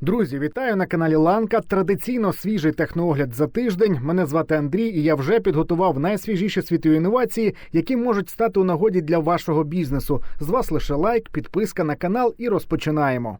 Друзі, вітаю на каналі Ланка. Традиційно свіжий техноогляд за тиждень. Мене звати Андрій, і я вже підготував найсвіжіші світові інновації, які можуть стати у нагоді для вашого бізнесу. З вас лише лайк, підписка на канал і розпочинаємо.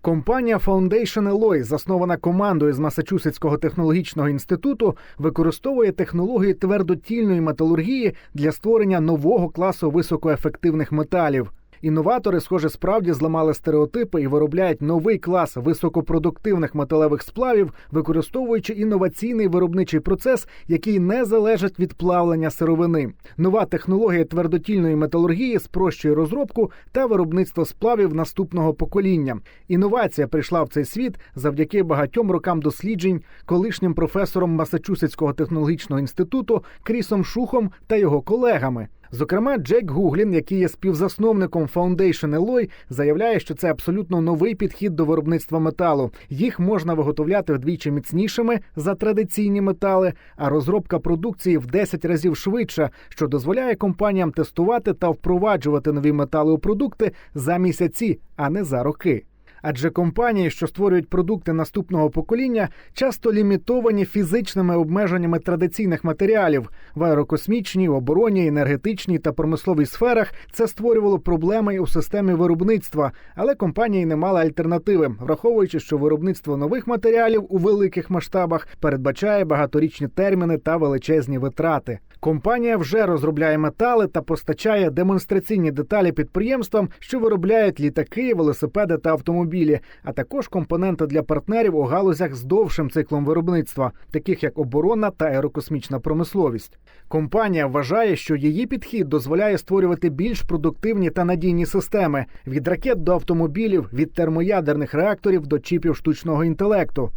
Компанія Foundation Alloy, заснована командою з Масачусетського технологічного інституту, використовує технології твердотільної металургії для створення нового класу високоефективних металів. Інноватори, схоже, справді зламали стереотипи і виробляють новий клас високопродуктивних металевих сплавів, використовуючи інноваційний виробничий процес, який не залежить від плавлення сировини. Нова технологія твердотільної металургії спрощує розробку та виробництво сплавів наступного покоління. Інновація прийшла в цей світ завдяки багатьом рокам досліджень колишнім професором Масачусетського технологічного інституту Крісом Шухом та його колегами. Зокрема, Джек Гуглін, який є співзасновником Foundation Alloy, заявляє, що це абсолютно новий підхід до виробництва металу. Їх можна виготовляти вдвічі міцнішими за традиційні метали, а розробка продукції в 10 разів швидша, що дозволяє компаніям тестувати та впроваджувати нові метали у продукти за місяці, а не за роки. Адже компанії, що створюють продукти наступного покоління, часто лімітовані фізичними обмеженнями традиційних матеріалів в аерокосмічній, оборонній, енергетичній та промисловій сферах. Це створювало проблеми у системі виробництва, але компанії не мали альтернативи, враховуючи, що виробництво нових матеріалів у великих масштабах передбачає багаторічні терміни та величезні витрати. Компанія вже розробляє метали та постачає демонстраційні деталі підприємствам, що виробляють літаки, велосипеди та автомобілі, а також компоненти для партнерів у галузях з довшим циклом виробництва, таких як оборонна та аерокосмічна промисловість. Компанія вважає, що її підхід дозволяє створювати більш продуктивні та надійні системи від ракет до автомобілів, від термоядерних реакторів до чіпів штучного інтелекту.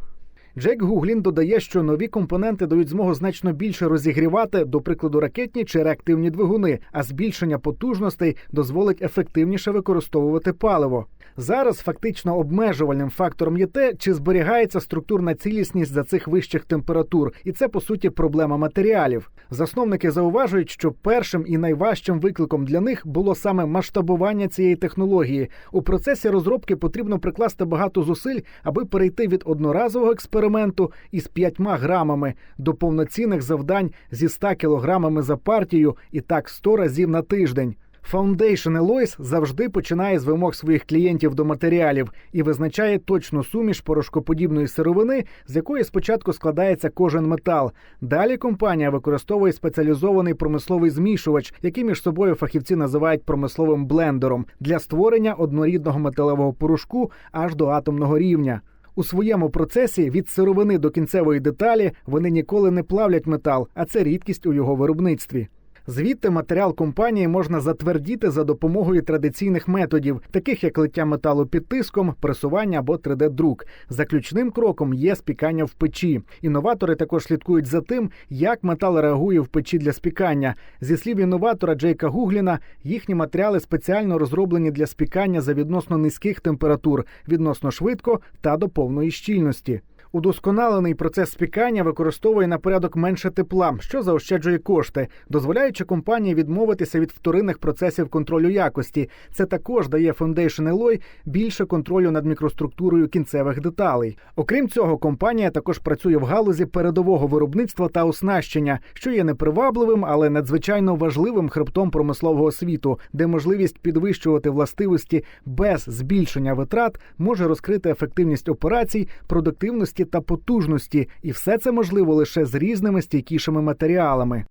Джек Гуглін додає, що нові компоненти дають змогу значно більше розігрівати, до прикладу, ракетні чи реактивні двигуни, а збільшення потужностей дозволить ефективніше використовувати паливо. Зараз фактично обмежувальним фактором є те, чи зберігається структурна цілісність за цих вищих температур, і це по суті проблема матеріалів. Засновники зауважують, що першим і найважчим викликом для них було саме масштабування цієї технології. У процесі розробки потрібно прикласти багато зусиль, аби перейти від одноразового експерименту із 5 грамами до повноцінних завдань зі 100 кілограмами за партію і так 100 разів на тиждень. Foundation Alloys завжди починає з вимог своїх клієнтів до матеріалів і визначає точну суміш порошкоподібної сировини, з якої спочатку складається кожен метал. Далі компанія використовує спеціалізований промисловий змішувач, який між собою фахівці називають промисловим блендером для створення однорідного металевого порошку аж до атомного рівня. У своєму процесі від сировини до кінцевої деталі вони ніколи не плавлять метал, а це рідкість у його виробництві. Звідти матеріал компанії можна затвердіти за допомогою традиційних методів, таких як лиття металу під тиском, пресування або 3D-друк. Заключним кроком є спікання в печі. Інноватори також слідкують за тим, як метал реагує в печі для спікання. Зі слів інноватора Джейка Гугліна, їхні матеріали спеціально розроблені для спікання за відносно низьких температур, відносно швидко та до повної щільності. Удосконалений процес спікання використовує на порядок менше тепла, що заощаджує кошти, дозволяючи компанії відмовитися від вторинних процесів контролю якості. Це також дає Foundation Alloy більше контролю над мікроструктурою кінцевих деталей. Окрім цього, компанія також працює в галузі передового виробництва та оснащення, що є непривабливим, але надзвичайно важливим хребтом промислового світу, де можливість підвищувати властивості без збільшення витрат може розкрити ефективність операцій, продуктивності та потужності, і все це можливо лише з різними стійкішими матеріалами.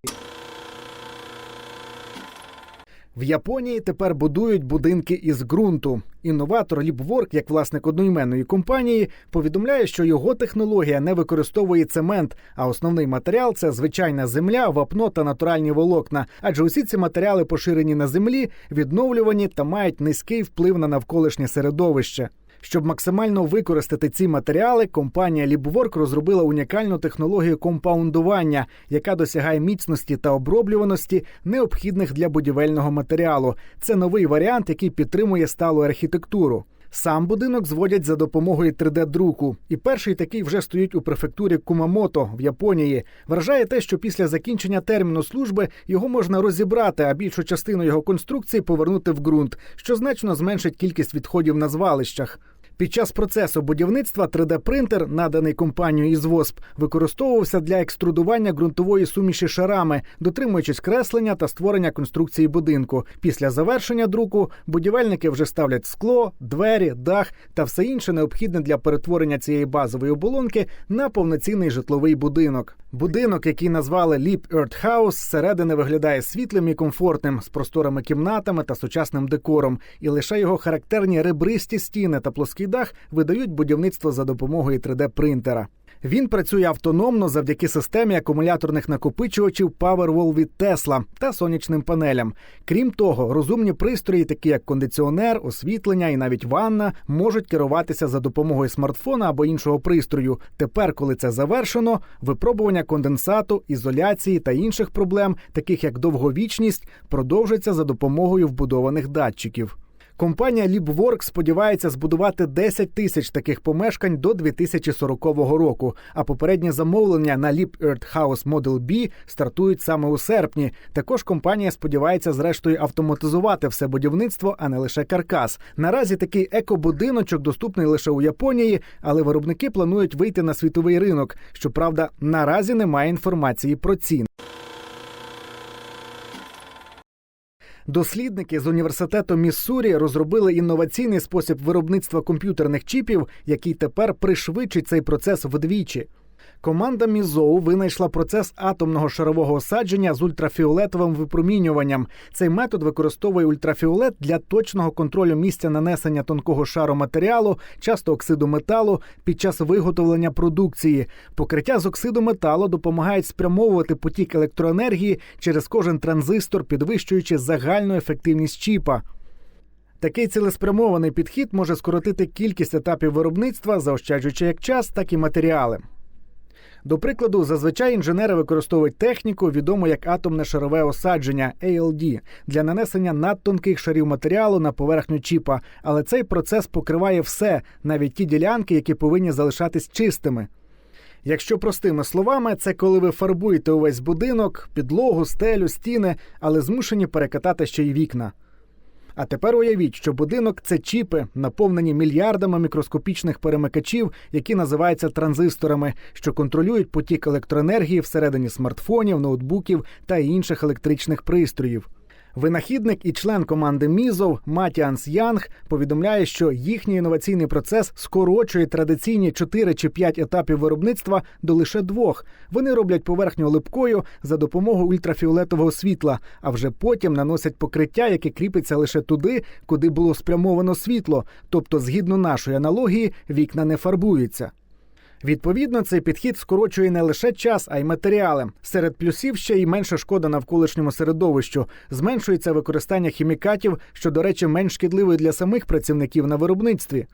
В Японії тепер будують будинки із ґрунту. Інноватор Ліпворк, як власник одноіменної компанії, повідомляє, що його технологія не використовує цемент, а основний матеріал це звичайна земля, вапно та натуральні волокна. Адже усі ці матеріали поширені на землі, відновлювані та мають низький вплив на навколишнє середовище. Щоб максимально використати ці матеріали, компанія LibWork розробила унікальну технологію компаундування, яка досягає міцності та оброблюваності, необхідних для будівельного матеріалу. Це новий варіант, який підтримує сталу архітектуру. Сам будинок зводять за допомогою 3D-друку, і перший такий вже стоїть у префектурі Кумамото в Японії. Вражає те, що після закінчення терміну служби його можна розібрати, а більшу частину його конструкції повернути в ґрунт, що значно зменшить кількість відходів на звалищах. Під час процесу будівництва 3D-принтер, наданий компанією із ВОСП, використовувався для екструдування ґрунтової суміші шарами, дотримуючись креслення та створення конструкції будинку. Після завершення друку будівельники вже ставлять скло, двері, дах та все інше необхідне для перетворення цієї базової оболонки на повноцінний житловий будинок. Будинок, який назвали Leap Earth House, зсередини виглядає світлим і комфортним, з просторими кімнатами та сучасним декором, і лише його характерні ребристі стіни та плоский дах видають будівництво за допомогою 3D-принтера. Він працює автономно завдяки системі акумуляторних накопичувачів Powerwall від Tesla та сонячним панелям. Крім того, розумні пристрої, такі як кондиціонер, освітлення і навіть ванна, можуть керуватися за допомогою смартфона або іншого пристрою. Тепер, коли це завершено, випробування конденсату, ізоляції та інших проблем, таких як довговічність, продовжиться за допомогою вбудованих датчиків. Компанія LibWorks сподівається збудувати 10 тисяч таких помешкань до 2040 року. А попередні замовлення на Leap Earth House Model B стартують саме у серпні. Також компанія сподівається, зрештою, автоматизувати все будівництво, а не лише каркас. Наразі такий екобудиночок доступний лише у Японії, але виробники планують вийти на світовий ринок. Щоправда, наразі немає інформації про ціни. Дослідники з університету Міссурі розробили інноваційний спосіб виробництва комп'ютерних чіпів, який тепер пришвидшить цей процес вдвічі. Команда Мізоу винайшла процес атомного шарового осадження з ультрафіолетовим випромінюванням. Цей метод використовує ультрафіолет для точного контролю місця нанесення тонкого шару матеріалу, часто оксиду металу, під час виготовлення продукції. Покриття з оксиду металу допомагають спрямовувати потік електроенергії через кожен транзистор, підвищуючи загальну ефективність чіпа. Такий цілеспрямований підхід може скоротити кількість етапів виробництва, заощаджуючи як час, так і матеріали. До прикладу, зазвичай інженери використовують техніку, відому як атомне шарове осадження ALD, для нанесення надтонких шарів матеріалу на поверхню чіпа, але цей процес покриває все, навіть ті ділянки, які повинні залишатись чистими. Якщо простими словами, це коли ви фарбуєте увесь будинок, підлогу, стелю, стіни, але змушені перекатати ще й вікна. А тепер уявіть, що будинок це чіпи, наповнені мільярдами мікроскопічних перемикачів, які називаються транзисторами, що контролюють потік електроенергії всередині смартфонів, ноутбуків та інших електричних пристроїв. Винахідник і член команди Мізов Матіанс Янг повідомляє, що їхній інноваційний процес скорочує традиційні 4 чи 5 етапів виробництва до лише двох. Вони роблять поверхню липкою за допомогою ультрафіолетового світла, а вже потім наносять покриття, яке кріпиться лише туди, куди було спрямовано світло. Тобто, згідно нашої аналогії, вікна не фарбуються. Відповідно, цей підхід скорочує не лише час, а й матеріали. Серед плюсів ще й менша шкода навколишньому середовищу. Зменшується використання хімікатів, що, до речі, менш шкідливий для самих працівників на виробництві.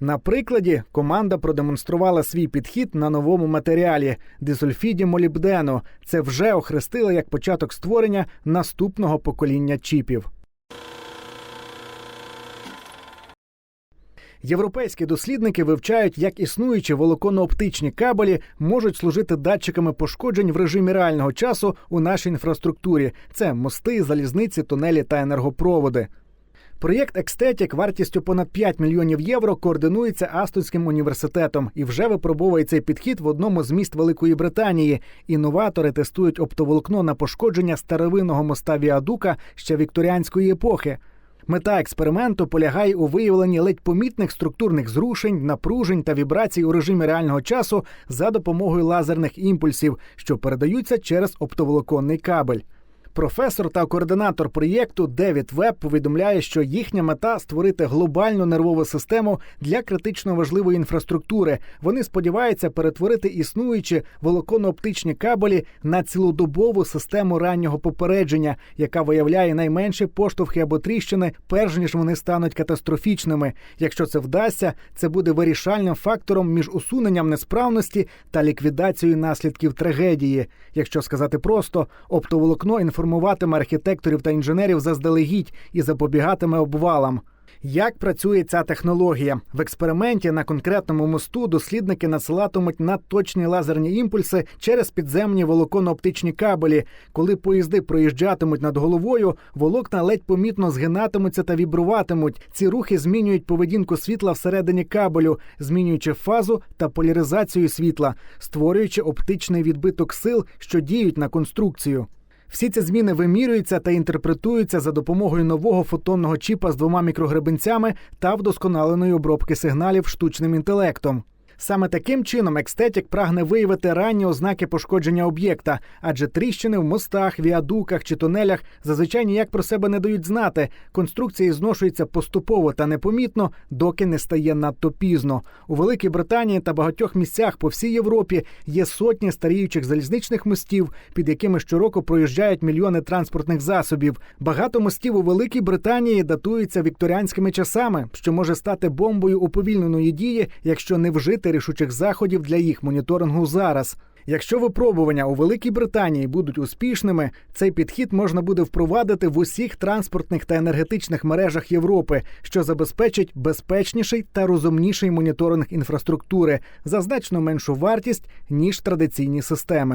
На прикладі команда продемонструвала свій підхід на новому матеріалі дисульфіді молібдену. Це вже охрестило як початок створення наступного покоління чіпів. Європейські дослідники вивчають, як існуючі волоконно-оптичні кабелі можуть служити датчиками пошкоджень в режимі реального часу у нашій інфраструктурі. Це мости, залізниці, тунелі та енергопроводи. Проєкт Екстетік вартістю понад 5 мільйонів євро координується Астонським університетом і вже випробовує цей підхід в одному з міст Великої Британії. Інноватори тестують оптоволокно на пошкодження старовинного моста Віадука ще вікторіанської епохи. Мета експерименту полягає у виявленні ледь помітних структурних зрушень, напружень та вібрацій у режимі реального часу за допомогою лазерних імпульсів, що передаються через оптоволоконний кабель. Професор та координатор проєкту Девід Веб повідомляє, що їхня мета створити глобальну нервову систему для критично важливої інфраструктури. Вони сподіваються перетворити існуючі волоконно-оптичні кабелі на цілодобову систему раннього попередження, яка виявляє найменші поштовхи або тріщини, перш ніж вони стануть катастрофічними. Якщо це вдасться, це буде вирішальним фактором між усуненням несправності та ліквідацією наслідків трагедії. Якщо сказати просто, оптоволокно інформує інформуватиме архітекторів та інженерів заздалегідь і запобігатиме обвалам. Як працює ця технологія в експерименті на конкретному мосту? Дослідники надсилатимуть надточні лазерні імпульси через підземні волоконно-оптичні кабелі. Коли поїзди проїжджатимуть над головою, волокна ледь помітно згинатимуться та вібруватимуть. Ці рухи змінюють поведінку світла всередині кабелю, змінюючи фазу та поляризацію світла, створюючи оптичний відбиток сил, що діють на конструкцію. Всі ці зміни вимірюються та інтерпретуються за допомогою нового фотонного чіпа з двома мікрогребенцями та вдосконаленої обробки сигналів штучним інтелектом. Саме таким чином екстетік прагне виявити ранні ознаки пошкодження об'єкта, адже тріщини в мостах, віадуках чи тунелях зазвичай ніяк про себе не дають знати. Конструкції зношуються поступово та непомітно, доки не стає надто пізно. У Великій Британії та багатьох місцях по всій Європі є сотні старіючих залізничних мостів, під якими щороку проїжджають мільйони транспортних засобів. Багато мостів у Великій Британії датуються вікторіанськими часами, що може стати бомбою уповільненої дії, якщо не вжити рішучих заходів для їх моніторингу зараз. Якщо випробування у Великій Британії будуть успішними, цей підхід можна буде впровадити в усіх транспортних та енергетичних мережах Європи, що забезпечить безпечніший та розумніший моніторинг інфраструктури за значно меншу вартість ніж традиційні системи.